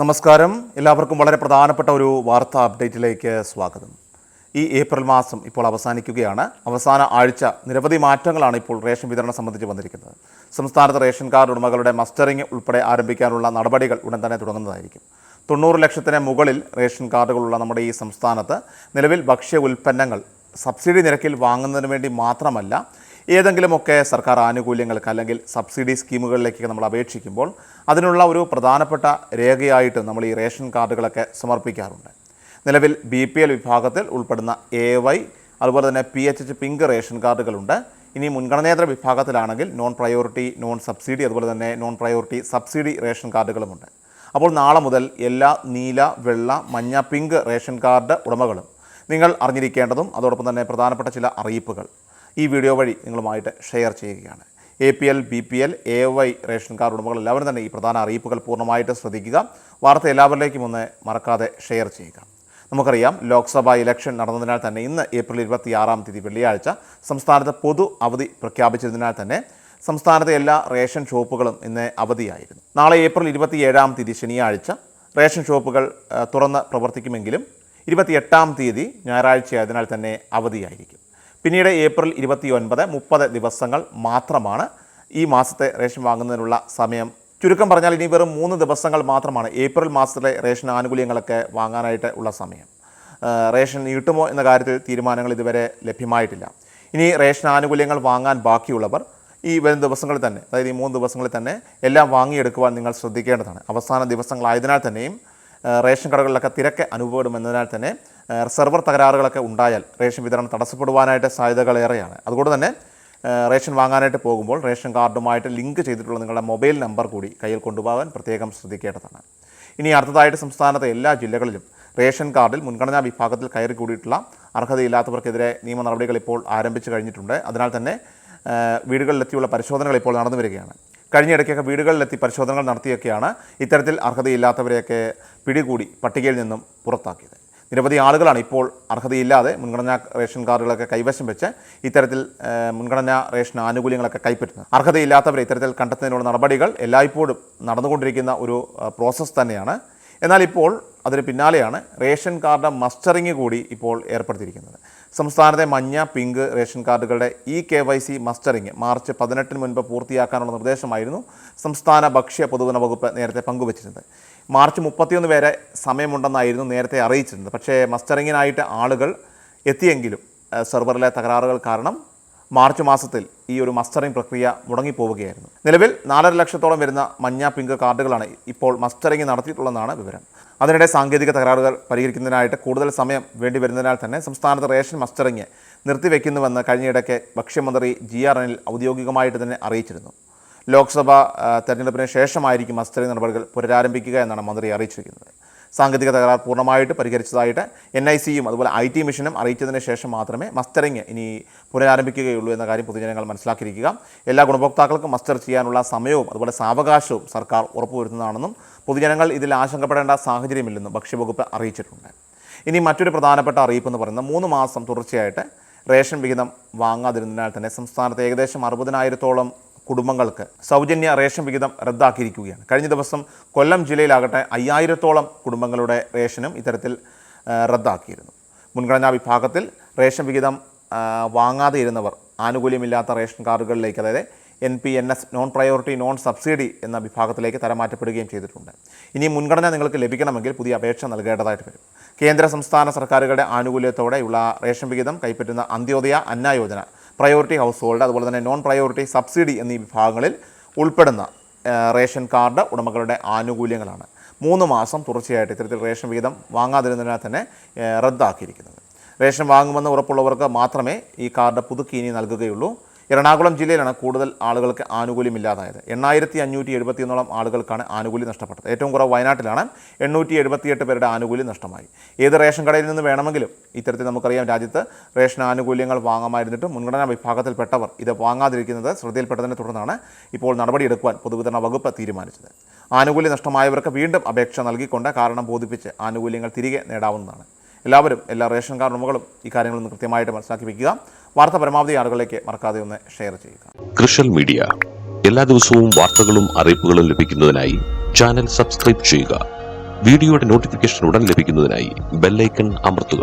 നമസ്കാരം. എല്ലാവർക്കും വളരെ പ്രധാനപ്പെട്ട ഒരു വാർത്താ അപ്ഡേറ്റിലേക്ക് സ്വാഗതം. ഈ ഏപ്രിൽ മാസം ഇപ്പോൾ അവസാനിക്കുകയാണ്. അവസാന ആഴ്ച നിരവധി മാറ്റങ്ങളാണ് ഇപ്പോൾ റേഷൻ വിതരണം സംബന്ധിച്ച് വന്നിരിക്കുന്നത്. സംസ്ഥാനത്ത് റേഷൻ കാർഡ് ഉടമകളുടെ മസ്റ്ററിംഗ് ഉൾപ്പെടെ ആരംഭിക്കാനുള്ള നടപടികൾ ഉടൻ തന്നെ തുടങ്ങുന്നതായിരിക്കും. തൊണ്ണൂറ് ലക്ഷത്തിന് മുകളിൽ റേഷൻ കാർഡുകളുള്ള നമ്മുടെ ഈ സംസ്ഥാനത്ത് നിലവിൽ ഭക്ഷ്യ ഉൽപ്പന്നങ്ങൾ സബ്സിഡി നിരക്കിൽ വാങ്ങുന്നതിന് വേണ്ടി മാത്രമല്ല ഏതെങ്കിലുമൊക്കെ സർക്കാർ ആനുകൂല്യങ്ങൾക്ക് അല്ലെങ്കിൽ സബ്സിഡി സ്കീമുകളിലേക്കൊക്കെ നമ്മൾ അപേക്ഷിക്കുമ്പോൾ അതിനുള്ള ഒരു പ്രധാനപ്പെട്ട രേഖയായിട്ട് നമ്മൾ ഈ റേഷൻ കാർഡുകളൊക്കെ സമർപ്പിക്കാറുണ്ട്. നിലവിൽ ബി പി എൽ വിഭാഗത്തിൽ ഉൾപ്പെടുന്ന എ വൈ അതുപോലെ തന്നെ P H H pink ration കാർഡുകളുണ്ട്. ഇനി മുൻഗണനേതര വിഭാഗത്തിലാണെങ്കിൽ നോൺ പ്രയോറിറ്റി നോൺ സബ്സിഡി അതുപോലെ തന്നെ നോൺ പ്രയോറിറ്റി സബ്സിഡി റേഷൻ കാർഡുകളുമുണ്ട്. അപ്പോൾ നാളെ മുതൽ എല്ലാ നീല വെള്ള മഞ്ഞ പിങ്ക് റേഷൻ കാർഡ് ഉടമകളും നിങ്ങൾ അറിഞ്ഞിരിക്കേണ്ടതും അതോടൊപ്പം തന്നെ പ്രധാനപ്പെട്ട ചില അറിയിപ്പുകൾ. ഈ വീഡിയോ വഴി നിങ്ങളുമായിട്ട് ഷെയർ ചെയ്യുകയാണ്. A P L B P L A Y ration card ഉടമകൾ എല്ലാവരും തന്നെ ഈ പ്രധാന അറിയിപ്പുകൾ പൂർണമായിട്ട് ശ്രദ്ധിക്കുക. വാർത്ത എല്ലാവരിലേക്കും ഒന്ന് മറക്കാതെ ഷെയർ ചെയ്യുക. നമുക്കറിയാം ലോക്സഭാ ഇലക്ഷൻ നടന്നതിനാൽ തന്നെ ഇന്ന് ഏപ്രിൽ ഇരുപത്തിയാറാം തീയതി വെള്ളിയാഴ്ച സംസ്ഥാനത്ത് പൊതു അവധി പ്രഖ്യാപിച്ചതിനാൽ തന്നെ സംസ്ഥാനത്തെ എല്ലാ റേഷൻ ഷോപ്പുകളും ഇന്ന് അവധിയായിരുന്നു. നാളെ ഏപ്രിൽ ഇരുപത്തിയേഴാം തീയതി ശനിയാഴ്ച റേഷൻ ഷോപ്പുകൾ തുറന്ന് പ്രവർത്തിക്കുമെങ്കിലും ഇരുപത്തിയെട്ടാം തീയതി ഞായറാഴ്ചയായതിനാൽ തന്നെ അവധിയായിരിക്കും. പിന്നീട് ഏപ്രിൽ ഇരുപത്തി ഒൻപത് മുപ്പത് ദിവസങ്ങൾ മാത്രമാണ് ഈ മാസത്തെ റേഷൻ വാങ്ങുന്നതിനുള്ള സമയം. ചുരുക്കം പറഞ്ഞാൽ ഇനി വെറും മൂന്ന് ദിവസങ്ങൾ മാത്രമാണ് ഏപ്രിൽ മാസത്തിലെ റേഷൻ ആനുകൂല്യങ്ങളൊക്കെ വാങ്ങാനായിട്ട് ഉള്ള സമയം. റേഷൻ നീട്ടുമോ എന്ന കാര്യത്തിൽ തീരുമാനങ്ങൾ ഇതുവരെ ലഭ്യമായിട്ടില്ല. ഇനി റേഷൻ ആനുകൂല്യങ്ങൾ വാങ്ങാൻ ബാക്കിയുള്ളവർ ഈ വരും ദിവസങ്ങളിൽ തന്നെ അതായത് ഈ മൂന്ന് ദിവസങ്ങളിൽ തന്നെ എല്ലാം വാങ്ങിയെടുക്കുവാൻ നിങ്ങൾ ശ്രദ്ധിക്കേണ്ടതാണ്. അവസാന ദിവസങ്ങളായതിനാൽ തന്നെയും റേഷൻ കടകളിലൊക്കെ തിരക്ക് അനുഭവപ്പെടുമെന്നതിനാൽ തന്നെ സെർവർ തകരാറുകളൊക്കെ ഉണ്ടായാൽ റേഷൻ വിതരണം തടസ്സപ്പെടുവാനായിട്ട് സാധ്യതകൾ ഏറെയാണ് അതുകൊണ്ട് തന്നെ റേഷൻ വാങ്ങാനായിട്ട് പോകുമ്പോൾ റേഷൻ കാർഡുമായിട്ട് ലിങ്ക് ചെയ്തിട്ടുള്ള നിങ്ങളുടെ മൊബൈൽ നമ്പർ കൂടി കയ്യിൽ കൊണ്ടുപോകാൻ പ്രത്യേകം ശ്രദ്ധിക്കേണ്ടതാണ്. ഇനി അടുത്തതായിട്ട് സംസ്ഥാനത്തെ എല്ലാ ജില്ലകളിലും റേഷൻ കാർഡിൽ മുൻഗണനാ വിഭാഗത്തിൽ കയറി കൂടിയിട്ടുള്ള അർഹതയില്ലാത്തവർക്കെതിരെ നിയമ നടപടികൾ ഇപ്പോൾ ആരംഭിച്ചു കഴിഞ്ഞിട്ടുണ്ട്. അതിനാൽ തന്നെ വീടുകളിലെത്തിയുള്ള പരിശോധനകൾ ഇപ്പോൾ നടന്നു വരികയാണ്. കഴിഞ്ഞിടയ്ക്കൊക്കെ വീടുകളിലെത്തി പരിശോധനകൾ നടത്തിയൊക്കെയാണ് ഇത്തരത്തിൽ അർഹതയില്ലാത്തവരെയൊക്കെ പിടികൂടി പട്ടികയിൽ നിന്നും പുറത്താക്കിയത്. നിരവധി ആളുകളാണ് ഇപ്പോൾ അർഹതയില്ലാതെ മുൻഗണനാ റേഷൻ കാർഡുകളൊക്കെ കൈവശം വെച്ച് ഇത്തരത്തിൽ മുൻഗണനാ റേഷൻ ആനുകൂല്യങ്ങളൊക്കെ കൈപ്പറ്റുന്നത്. അർഹതയില്ലാത്തവരെ ഇത്തരത്തിൽ കണ്ടെത്തുന്നതിനുള്ള നടപടികൾ എല്ലായ്പ്പോഴും നടന്നുകൊണ്ടിരിക്കുന്ന ഒരു പ്രോസസ്സ് തന്നെയാണ്. എന്നാൽ ഇപ്പോൾ അതിന് പിന്നാലെയാണ് റേഷൻ കാർഡ് മസ്റ്ററിങ് കൂടി ഇപ്പോൾ ഏർപ്പെടുത്തിയിരിക്കുന്നത്. സംസ്ഥാനത്തെ മഞ്ഞ pink ration കാർഡുകളുടെ E K Y C mustering March പതിനെട്ടിന് മുൻപ് പൂർത്തിയാക്കാനുള്ള നിർദ്ദേശമായിരുന്നു സംസ്ഥാന ഭക്ഷ്യ പൊതുജന വകുപ്പ് നേരത്തെ പങ്കുവച്ചിരുന്നത്. മാർച്ച് മുപ്പത്തിയൊന്ന് വരെ സമയമുണ്ടെന്നായിരുന്നു നേരത്തെ അറിയിച്ചിരുന്നത്. പക്ഷേ മസ്റ്ററിങ്ങിനായിട്ട് ആളുകൾ എത്തിയെങ്കിലും സെർവറിലെ തകരാറുകൾ കാരണം മാർച്ച് മാസത്തിൽ ഈ ഒരു മസ്റ്ററിംഗ് പ്രക്രിയ മുടങ്ങിപ്പോവുകയായിരുന്നു. നിലവിൽ നാലര ലക്ഷത്തോളം വരുന്ന മഞ്ഞ പിങ്ക് കാർഡുകളാണ് ഇപ്പോൾ മസ്റ്ററിംഗ് നടത്തിയിട്ടുള്ളതാണ് വിവരം. അതിനിടെ സാങ്കേതിക തകരാറുകൾ പരിഹരിക്കുന്നതിനായിട്ട് കൂടുതൽ സമയം വേണ്ടി വരുന്നതിനാൽ തന്നെ സംസ്ഥാനത്ത് റേഷൻ മസ്റ്ററിംഗ് നിർത്തിവെക്കുന്നുവെന്ന് കഴിഞ്ഞയിടയ്ക്ക് ഭക്ഷ്യമന്ത്രി ജി ആർ അനിൽ ഔദ്യോഗികമായിട്ട് തന്നെ അറിയിച്ചിരുന്നു. ലോക്സഭാ തെരഞ്ഞെടുപ്പിന് ശേഷമായിരിക്കും മസ്റ്ററിംഗ് നടപടികൾ പുനരാരംഭിക്കുക എന്നാണ് മന്ത്രി അറിയിച്ചിരിക്കുന്നത്. സാങ്കേതിക തകരാർ പൂർണമായിട്ട് പരിഹരിച്ചതായിട്ട് എൻ ഐ സിയും അതുപോലെ ഐ ടി മിഷനും അറിയിച്ചതിന് ശേഷം മാത്രമേ മസ്റ്ററിംഗ് ഇനി പുനരാരംഭിക്കുകയുള്ളൂ എന്ന കാര്യം പൊതുജനങ്ങൾ മനസ്സിലാക്കിയിരിക്കുക. എല്ലാ ഗുണഭോക്താക്കൾക്കും മസ്റ്റർ ചെയ്യാനുള്ള സമയവും അതുപോലെ സാവകാശവും സർക്കാർ ഉറപ്പുവരുത്തുന്നതാണെന്നും പൊതുജനങ്ങൾ ഇതിൽ ആശങ്കപ്പെടേണ്ട സാഹചര്യമില്ലെന്നും ഭക്ഷ്യവകുപ്പ് അറിയിച്ചിട്ടുണ്ട്. ഇനി മറ്റൊരു പ്രധാനപ്പെട്ട അറിയിപ്പ് എന്ന് പറയുന്നത് മൂന്ന് മാസം തുടർച്ചയായിട്ട് റേഷൻ വിഹിതം വാങ്ങാതിരുന്നതിനാൽ തന്നെ സംസ്ഥാനത്ത് ഏകദേശം അറുപതിനായിരത്തോളം കുടുംബങ്ങൾക്ക് സൗജന്യ റേഷൻ വിഹിതം റദ്ദാക്കിയിരിക്കുകയാണ്. കഴിഞ്ഞ ദിവസം കൊല്ലം ജില്ലയിലാകട്ടെ അയ്യായിരത്തോളം കുടുംബങ്ങളുടെ റേഷനും ഇത്തരത്തിൽ റദ്ദാക്കിയിരുന്നു. മുൻഗണനാ വിഭാഗത്തിൽ റേഷൻ വിഹിതം വാങ്ങാതെ ഇരുന്നവർ ആനുകൂല്യമില്ലാത്ത റേഷൻ കാർഡുകളിലേക്ക് അതായത് N P N S non priority non subsidy എന്ന വിഭാഗത്തിലേക്ക് തരമാറ്റപ്പെടുകയും ചെയ്തിട്ടുണ്ട്. ഇനി മുൻഗണന നിങ്ങൾക്ക് ലഭിക്കണമെങ്കിൽ പുതിയ അപേക്ഷ നൽകേണ്ടതായിട്ട് വരും. കേന്ദ്ര സംസ്ഥാന സർക്കാരുകളുടെ ആനുകൂല്യത്തോടെയുള്ള റേഷൻ വിഹിതം കൈപ്പറ്റുന്ന Antyodaya Anna Yojana priority household അതുപോലെ തന്നെ നോൺ പ്രയോറിറ്റി സബ്സിഡി എന്നീ വിഭാഗങ്ങളിൽ ഉൾപ്പെടുന്ന റേഷൻ കാർഡ് ഉടമകളുടെ ആനുകൂല്യങ്ങളാണ്. മൂന്ന് മാസം തുടർച്ചയായിട്ട് ഇത്തരത്തിൽ റേഷൻ വീതം വാങ്ങാതിരുന്നതിനാൽ തന്നെ റദ്ദാക്കിയിരിക്കുന്നത്. റേഷൻ വാങ്ങുമെന്ന് ഉറപ്പുള്ളവർക്ക് മാത്രമേ ഈ കാർഡ് പുതുക്കി ഇനി നൽകുകയുള്ളൂ. എറണാകുളം ജില്ലയിലാണ് കൂടുതൽ ആളുകൾക്ക് ആനുകൂല്യമില്ലാതായത്. എണ്ണായിരത്തി അഞ്ഞൂറ്റി എഴുപത്തിയൊന്നോളം ആളുകൾക്കാണ് ആനുകൂല്യം നഷ്ടപ്പെട്ടത്. ഏറ്റവും കുറവ് വയനാട്ടിലാണ് എണ്ണൂറ്റി എഴുപത്തിയെട്ട് പേരുടെ ആനുകൂല്യം നഷ്ടമായി. ഏത് റേഷൻ കടയിൽ നിന്ന് വേണമെങ്കിലും ഇത്തരത്തിൽ നമുക്കറിയാം രാജ്യത്ത് റേഷൻ ആനുകൂല്യങ്ങൾ വാങ്ങാമായിരുന്നിട്ടും മുൻഗണനാ വിഭാഗത്തിൽപ്പെട്ടവർ ഇത് വാങ്ങാതിരിക്കുന്നത് ശ്രദ്ധയിൽപ്പെട്ടതിനെ തുടർന്നാണ് ഇപ്പോൾ നടപടിയെടുക്കുവാൻ പൊതുവിതരണ വകുപ്പ് തീരുമാനിച്ചത്. ആനുകൂല്യം നഷ്ടമായവർക്ക് വീണ്ടും അപേക്ഷ നൽകിക്കൊണ്ട് കാരണം ബോധിപ്പിച്ച് ആനുകൂല്യങ്ങൾ തിരികെ നേടാവുന്നതാണ്. എല്ലാവരും എല്ലാ റേഷൻ കാർഡ് ഉടമകളും ഈ കാര്യങ്ങളൊന്ന് കൃത്യമായിട്ട് മനസ്സിലാക്കി വയ്ക്കുക വാർത്ത പരമാവധി ആളുകളിലേക്ക് മറക്കാതെ ഒന്ന് ഷെയർ ചെയ്യുക. കൃഷൽ മീഡിയ. എല്ലാ ദിവസവും വാർത്തകളും അറിയിപ്പുകളും ലഭിക്കുന്നതിനായി ചാനൽ സബ്സ്ക്രൈബ് ചെയ്യുക. വീഡിയോയുടെ നോട്ടിഫിക്കേഷൻ ഉടൻ ലഭിക്കുന്നതിനായി ബെല്ലൈക്കൺ അമർത്തുക.